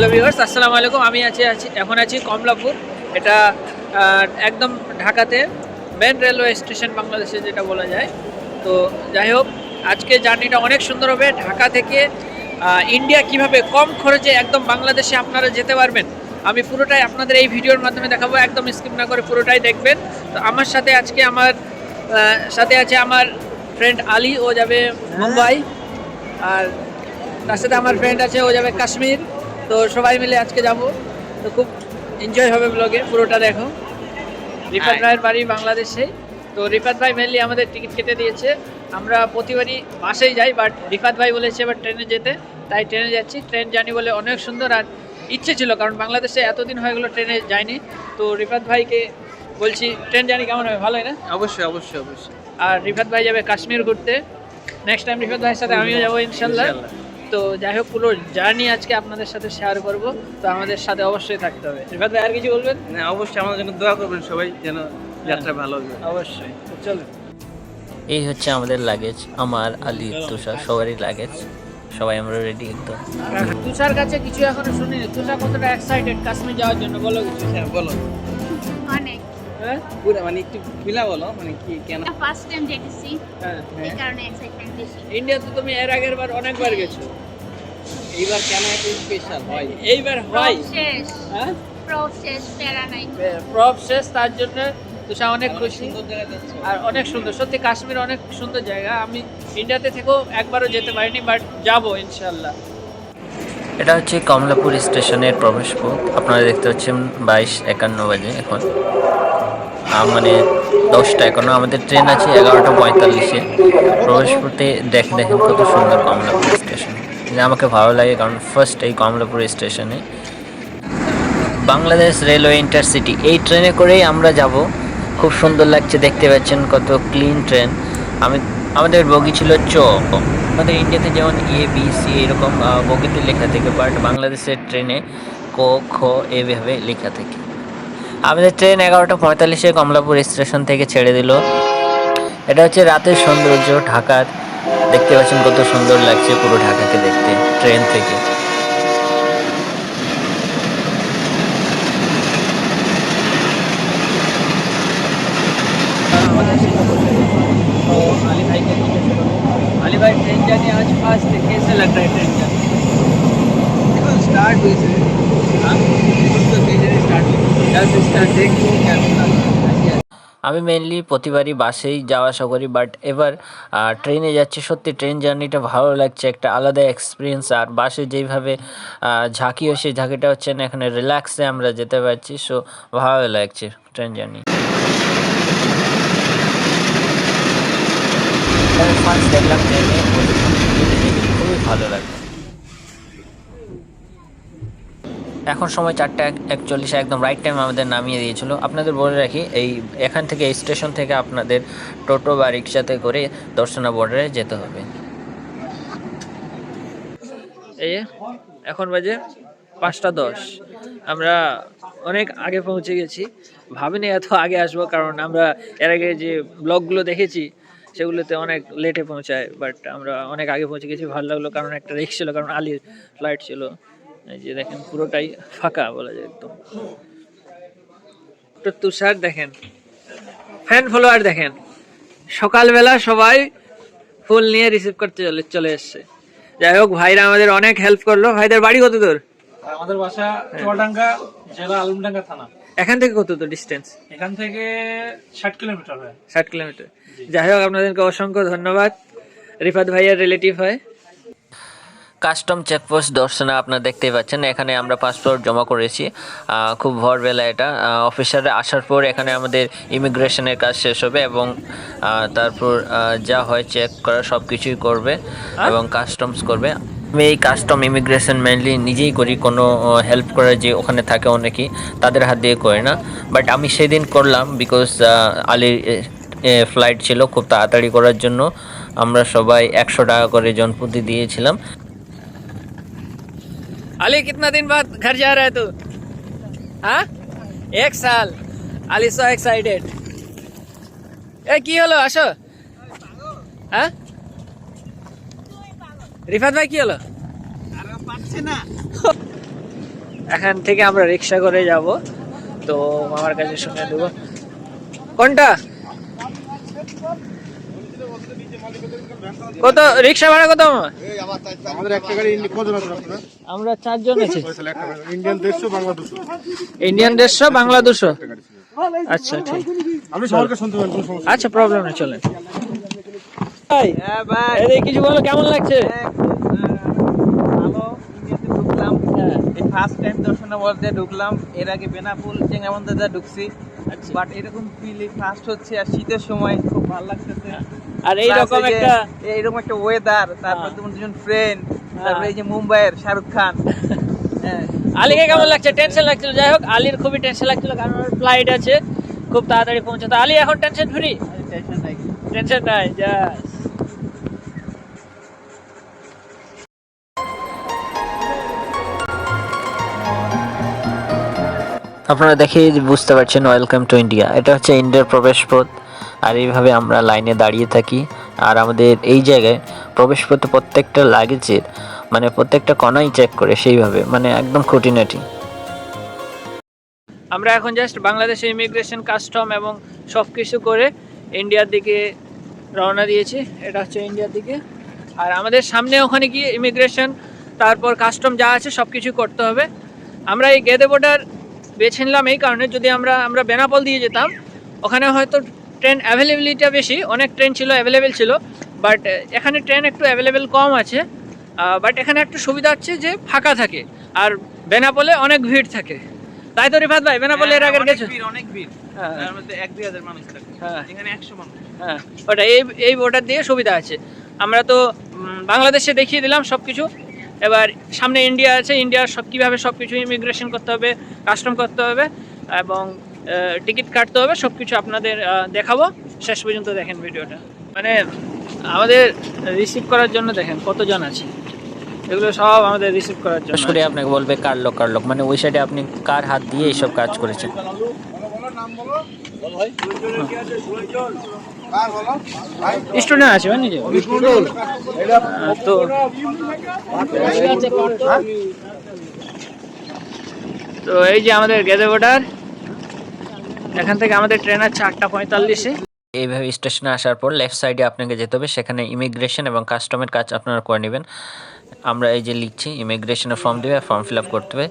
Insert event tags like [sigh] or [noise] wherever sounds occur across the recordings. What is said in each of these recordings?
Hello viewers আসসালামু আলাইকুম। আমি আছি আছি এখন আছি কমলাপুর। এটা একদম ঢাকাতে মেন রেলওয়ে স্টেশন বাংলাদেশে যেটা বলা যায়। তো যাই হোক আজকে জার্নিটা অনেক সুন্দর হবে। ঢাকা থেকে ইন্ডিয়া কীভাবে কম খরচে একদম বাংলাদেশে আপনারা যেতে পারবেন আমি পুরোটাই আপনাদের এই ভিডিওর মাধ্যমে দেখাবো। একদম স্কিপ না করে পুরোটাই দেখবেন। তো আমার সাথে আজকে আমার সাথে আছে আমার ফ্রেন্ড আলী ও যাবে মুম্বাই। আর তার সাথে আমার ফ্রেন্ড আছে ও যাবে কাশ্মীর। তো সবাই মিলে আজকে যাব। তো খুব এনজয় হবে ব্লগে পুরোটা দেখো। রিফাত ভাইয়ের বাড়ি বাংলাদেশে। তো রিফাত ভাই মেনলি আমাদের টিকিট কেটে দিয়েছে। আমরা প্রতিবারই বাসেই যাই বাট রিফাত ভাই বলেছে এবার ট্রেনে যেতে। তাই ট্রেনে যাচ্ছি। ট্রেন জার্নি বলে অনেক সুন্দর আর ইচ্ছে ছিল কারণ বাংলাদেশে এতদিন হয়ে গেলো ট্রেনে যায়নি তো রিফাত ভাইকে বলছি ট্রেন জার্নি কেমন হবে ভালোই না? অবশ্যই অবশ্যই অবশ্যই। আর রিফাত ভাই যাবে কাশ্মীর ঘুরতে। নেক্সট টাইম রিফাত ভাইয়ের সাথে আমিও যাব ইনশাল্লাহ। তো যাই হোক পুরো জার্নি আজকে আপনাদের সাথে শেয়ার করব। তো আমাদের সাথে অবশ্যই থাকতে হবে। রিফাত ভাই আর কিছু বলবেন? না অবশ্যই আমাদের জন্য দোয়া করবেন সবাই যেন যাত্রা ভালো হবে। অবশ্যই। তো চলুন। এই হচ্ছে আমাদের লাগেজ আমার আলি তুষার সবারই লাগেজ সবাই আমরা রেডি একদম। তুষার কাছে কিছু এখনও শুনিনি। তুষার কতটা এক্সাইটেড কাশ্মীর যাওয়ার জন্য? বলো কিছু। হ্যাঁ বলো। হ্যাঁ? পুরো মানে একটু মিলা বলো মানে কি কেন? ফার্স্ট টাইম যেতেছি হ্যাঁ এই কারণে এক্সাইটমেন্ট বেশি। ইন্ডিয়া তুমি এর আগের বার অনেকবার গেছো। এইবার কেন এত স্পেশাল হয়? এইবার হয়। প্রব শেষ। হ্যাঁ? প্রব শেষ প্যারা নাই। প্রব শেষ তার জন্য তুষার অনেক খুশি। সুন্দর আর অনেক সুন্দর। সত্যি কাশ্মীর অনেক সুন্দর জায়গা। আমি ইন্ডিয়াতে থেকেও একবারও যেতে পারিনি বাট যাব ইনশাল্লাহ এটা হচ্ছে কমলাপুর স্টেশনের প্রবেশ পথ। আপনারা দেখতে পাচ্ছেন বাইশ একান্ন বাজে এখন। মানে দশটা এখনও আমাদের ট্রেন আছে এগারোটা পঁয়তাল্লিশে। প্রবেশ পথে দেখ দেখেন কত সুন্দর কমলাপুর স্টেশন। যা আমাকে ভালো লাগে, কারণ ফার্স্ট এই কমলাপুর স্টেশনে বাংলাদেশ রেলওয়ে ইন্টারসিটি। এই ট্রেনে করেই আমরা যাব। খুব সুন্দর লাগছে, দেখতে পাচ্ছেন কত ক্লিন ট্রেন আমি, আমাদের বগি ছিল চ। আমাদের ইন্ডিয়াতে যেমন এ বি সি এরকম বগিতে লেখা থাকে বাট বাংলাদেশের ট্রেনে ক, খ এভাবে লেখা থাকে। আমাদের ট্রেন এগারোটা পঁয়তাল্লিশে কমলাপুর স্টেশন থেকে ছেড়ে দিল এটা হচ্ছে রাতের সৌন্দর্য ঢাকার দেখতে পাচ্ছেন কত সুন্দর লাগছে পুরো ঢাকাকে দেখতে ট্রেন থেকে আমাদের সাথে বসে तो अली भाई के नीचे से अली भाई ट्रेन जर्नी आज फास्ट है कैसे लग रहा है ट्रेन जर्नी এখন স্টার্ট হয়েছে हाँ স্টার্ট जस्ट स्टार्ट देखो क्या আমি মেনলি প্রতিবারই বাসেই যাওয়া আসা করি বাট এবার ট্রেনে যাচ্ছি। সত্যি ট্রেন জার্নিটা ভালো লাগছে, একটা আলাদা এক্সপিরিয়েন্স আর বাসে যেইভাবে ঝাঁকি হয় সেই ঝাঁকিটা হচ্ছে না, এখানে রিল্যাক্সে আমরা যেতে পারছি। সো ভালো লাগছে ট্রেন জার্নি ফার্স্ট দেখলাম ট্রেনে খুবই ভালো লাগল। এখন সময় চারটে একচল্লিশে, একদম রাইট টাইম আমাদের নামিয়ে দিয়েছিল। আপনাদের বলে রাখি, এই এখান থেকে, এই স্টেশন থেকে আপনাদের টোটো বা রিক্সাতে করে দর্শনা বর্ডারে যেতে হবে। এই এখন বাজে পাঁচটা দশ। আমরা অনেক আগে পৌঁছে গেছি। ভাবিনি এত আগে আসব, কারণ আমরা এর আগে যে ব্লগগুলো দেখেছি, সেগুলোতে অনেক লেটে পৌঁছায় বাট আমরা অনেক আগে পৌঁছে গেছি। ভালো লাগল, কারণ একটা রিক্স ছিল, কারণ আলির ফ্লাইট ছিল। এই যে দেখেন পুরোটাই ফাঁকা বলা যায় একদম। তো তুষার দেখেন। ফ্যান ফলোয়ার দেখেন। সকালবেলা সবাই ফুল নিয়ে রিসিভ করতে চলে চলে এসছে। যাই হোক ভাইরা আমাদের অনেক হেল্প করল। ভাইদের বাড়ি কত দূর? আমাদের বাসা চুয়াডাঙ্গা জেলা আলমডাঙ্গা থানা। এখান থেকে কত দূর ডিস্টেন্স এখান থেকে ষাট কিলোমিটার হয়। ষাট কিলোমিটার। যাই হোক আপনাদেরকে অসংখ্য ধন্যবাদ। রিফাত ভাইয়ের রিলেটিভ হয়। কাস্টম চেকপোস্ট দর্শনা আপনারা দেখতেই পাচ্ছেন এখানে আমরা পাসপোর্ট জমা করেছি। খুব ভোরবেলা এটা। অফিসারে আসার পর এখানে আমাদের ইমিগ্রেশনের কাজ শেষ হবে এবং তারপর যা হয় চেক করা সব কিছুই করবে এবং কাস্টমস করবে। আমি এই কাস্টম ইমিগ্রেশন মেনলি নিজেই করি কোনো হেল্প করার যে ওখানে থাকে অনেকেই তাদের হাত দিয়ে করে না। বাট আমি সেদিন করলাম বিকজ আলির ফ্লাইট ছিল খুব তাড়াতাড়ি করার জন্য। আমরা সবাই একশো টাকা করে জনপ্রতি দিয়েছিলাম। अली कितना दिन बाद घर जा रहा है तू हाँ एक साल अली सो एक्साइटेड এ কি হলো আসো হ্যাঁ রিফাত ভাই কি হলো পাচ্ছে না এখান থেকে আমরা রিক্সা করে যাব তো মামার কাছে শুনে দেবো কোনটা কত? রিক্সা ভাড়া কত? আমাদের একটা গাড়ি কজন আমরা চারজন আছি। ইন্ডিয়ান দেড়শো বাংলা দুশো। ইন্ডিয়ান দেড়শো বাংলা দুশো। আচ্ছা ঠিক। আপনি সবাইকে শুনতে পারেন আচ্ছা প্রবলেম নেই চলেন। ভাই এদিকে কিছু বলো কেমন লাগছে? ভালো ঢুকলাম হ্যাঁ। এই ফার্স্ট টাইম দর্শনা বলতে ঢুকলাম। এর আগে বেনাপুল চেঙ্গামন্দাদা ঢুকছি। বাট এরকম ফিল ফার্স্ট হচ্ছে আর শীতের সময় খুব ভালো লাগতেছে। আর এইরকম যে একটা এইরকম একটা ওয়েদার তারপর হ্যাঁ। তোমার দুজন ফ্রেন্ড তারপরে এই যে মুম্বাইয়ের শাহরুখ খান। [laughs] হ্যাঁ। আলীকে কেমন লাগছে? টেনশন লাগছিল। যাই হোক আলীর খুবই টেনশন লাগছিল কারণ ওর ফ্লাইট আছে। খুব তাড়াতাড়ি পৌঁছাতে। আলী এখন টেনশন ফ্রি টেনশন নাই। টেনশন নাই জাস্ট আপনারা দেখেই বুঝতে পারছেন ওয়েলকাম টু ইন্ডিয়া এটা হচ্ছে ইন্ডিয়ার প্রবেশ পথ আর এইভাবে আমরা লাইনে দাঁড়িয়ে থাকি। আর আমাদের এই জায়গায় প্রবেশ পথে প্রত্যেকটা লাগেজের মানে প্রত্যেকটা কণাই চেক করে সেইভাবে মানে একদম খুঁটিনাটি। আমরা এখন জাস্ট বাংলাদেশে ইমিগ্রেশন কাস্টম এবং সব কিছু করে ইন্ডিয়ার দিকে রওনা দিয়েছি। এটা হচ্ছে ইন্ডিয়ার দিকে। আর আমাদের সামনে ওখানে গিয়ে ইমিগ্রেশন তারপর কাস্টম যা আছে সব কিছু করতে হবে। আমরা এই গেদে বর্ডার বেছে নিলাম এই কারণে যদি আমরা আমরা বেনাপোল দিয়ে যেতাম ওখানে হয়তো ট্রেন অ্যাভেলেবিলিটিটা বেশি অনেক ট্রেন ছিল অ্যাভেলেবেল ছিল বাট এখানে ট্রেন একটু অ্যাভেলেবেল কম আছে বাট এখানে একটু সুবিধা হচ্ছে যে ফাঁকা থাকে আর বেনাপোলে অনেক ভিড় থাকে। তাই তো রিফাত ভাই? বেনাপোলে এর আগের অনেক গেছো? ভিড় অনেক ভিড়। হ্যাঁ। হ্যাঁ। হ্যাঁ ওটা এই এই ভোটার দিয়ে সুবিধা আছে। আমরা তো বাংলাদেশে দেখিয়ে দিলাম সব কিছু এবার সামনে ইন্ডিয়া আছে ইন্ডিয়ার সব কীভাবে সব কিছু ইমিগ্রেশন করতে হবে কাস্টম করতে হবে এবং টিকিট কাটতে হবে সব কিছু আপনাদের দেখাবো। শেষ পর্যন্ত দেখেন ভিডিওটা। মানে আমাদের রিসিভ করার জন্য দেখেন কতজন আছে। এগুলো সব আমাদের রিসিভ করার জন্য। আপনাকে বলবে কার লোক কার লোক। মানে ওই সাইডে আপনি কার হাত দিয়ে এইসব কাজ করেছেন? স্টুডেন্ট আছে মানে তো তো এই যে আমাদের গেদে ভোটার এখান থেকে আমাদের ট্রেন আছে আটটা পঁয়তাল্লিশে। এইভাবে স্টেশনে আসার পর লেফট সাইডে আপনাকে যেতে হবে সেখানে ইমিগ্রেশন এবং কাস্টমের কাজ আপনারা করে নেবেন। আমরা এই যে লিখছি ইমিগ্রেশনের ফর্ম দেবে ফর্ম ফিল আপ করতে হবে।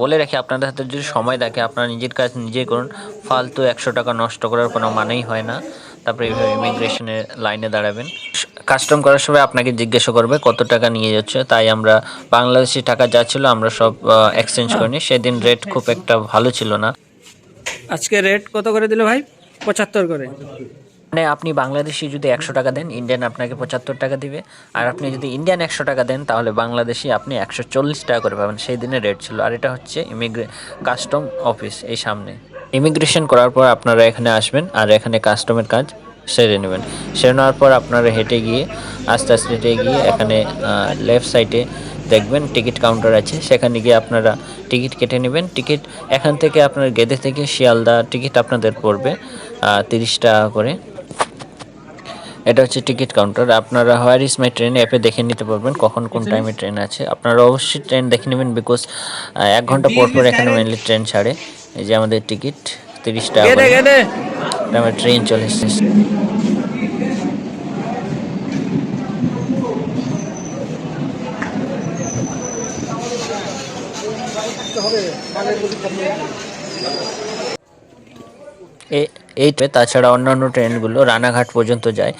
বলে রাখি, আপনাদের হাতে যদি সময় থাকে, আপনারা নিজের কাজ নিজেই করুন। ফালতু একশো টাকা নষ্ট করার কোনো মানেই হয় না। তারপরে এইভাবে ইমিগ্রেশনের লাইনে দাঁড়াবেন। কাস্টম করার সময় আপনাকে জিজ্ঞাসা করবে, কত টাকা নিয়ে যাচ্ছে। তাই আমরা বাংলাদেশি টাকা যা ছিল, আমরা সব এক্সচেঞ্জ করিনি সেদিন রেট খুব একটা ভালো ছিল না। আজকে রেট কত করে দিল ভাই? পঁচাত্তর করে। মানে আপনি বাংলাদেশি যদি একশো টাকা দেন ইন্ডিয়ান আপনাকে পঁচাত্তর টাকা দিবে। আর আপনি যদি ইন্ডিয়ান একশো টাকা দেন, তাহলে বাংলাদেশি আপনি একশো চল্লিশ টাকা করে পাবেন। সেই দিনের রেট ছিল। আর এটা হচ্ছে ইমিগ্রে কাস্টম অফিস এই সামনে। ইমিগ্রেশন করার পর আপনারা এখানে আসবেন আর এখানে কাস্টমের কাজ সেরে নেবেন। সেরে নেওয়ার পর আপনারা হেঁটে গিয়ে, আস্তে আস্তে হেঁটে গিয়ে এখানে লেফট সাইডে দেখবেন টিকিট কাউন্টার আছে। সেখানে গিয়ে আপনারা টিকিট কেটে নেবেন। টিকিট এখান থেকে আপনার গেদে থেকে শিয়ালদা টিকিট আপনাদের পড়বে তিরিশ টাকা করে। এটা হচ্ছে টিকিট কাউন্টার। আপনারা হোয়ার ইজ মাই ট্রেন অ্যাপে দেখে নিতে পারবেন কখন কোন টাইমে ট্রেন আছে। আপনারা অবশ্যই ট্রেন দেখে নেবেন বিকজ এক ঘণ্টা পর পর এখানে মেনলি ট্রেন ছাড়ে। এই যে আমাদের টিকিট তিরিশ টাকা আমার ট্রেন চলে এসেছে। এ- এই ট্রেন তাছাড়া অন্যান্য ট্রেনগুলো রানাঘাট পর্যন্ত যায়।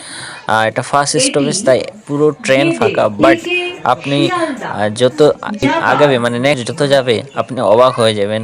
আর এটা ফার্স্ট স্টপেজ তাই পুরো ট্রেন ফাঁকা। বাট আপনি যত আগাবে মানে নেক্সট যত যাবে আপনি অবাক হয়ে যাবেন।